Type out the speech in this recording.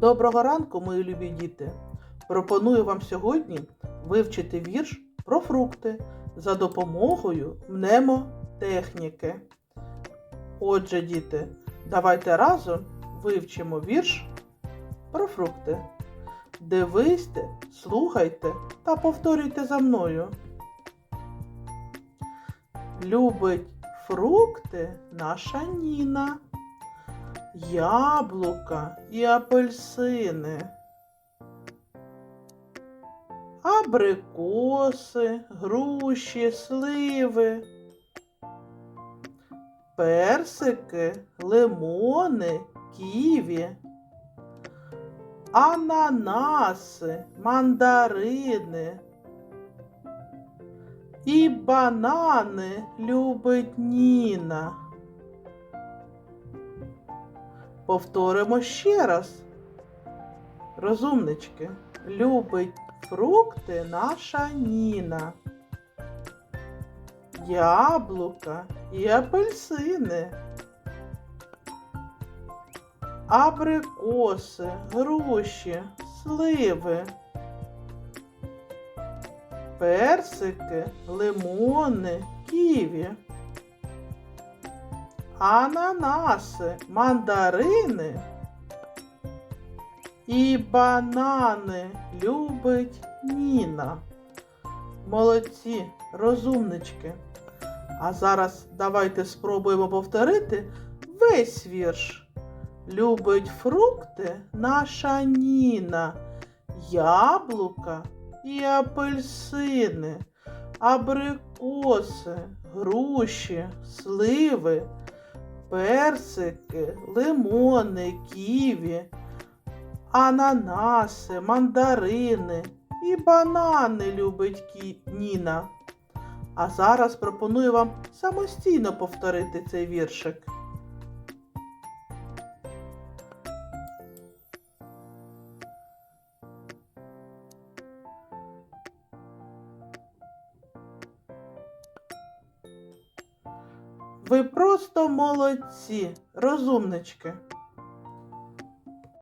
Доброго ранку, мої любі діти! Пропоную вам сьогодні вивчити вірш про фрукти за допомогою мнемотехніки. Отже, діти, давайте разом вивчимо вірш про фрукти. Дивисте, слухайте та повторюйте за мною. Любить фрукти наша Ніна яблука і апельсини, абрикоси, груші, сливи, персики, лимони, ківі, ананаси, мандарини. І банани любить Ніна. Повторимо ще раз. Розумнички, любить фрукти наша Ніна. Яблука і апельсини. Абрикоси, груші, сливи. Персики, лимони, ківі ананаси, мандарини і банани любить Ніна. Молодці, розумнички. А зараз давайте спробуємо повторити весь вірш. Любить фрукти наша Ніна, яблука і апельсини, абрикоси, груші, сливи персики, лимони, ківі, ананаси, мандарини і банани любить Кі... Ніна. А зараз пропоную вам самостійно повторити цей віршик. Ви просто молодці, розумнички.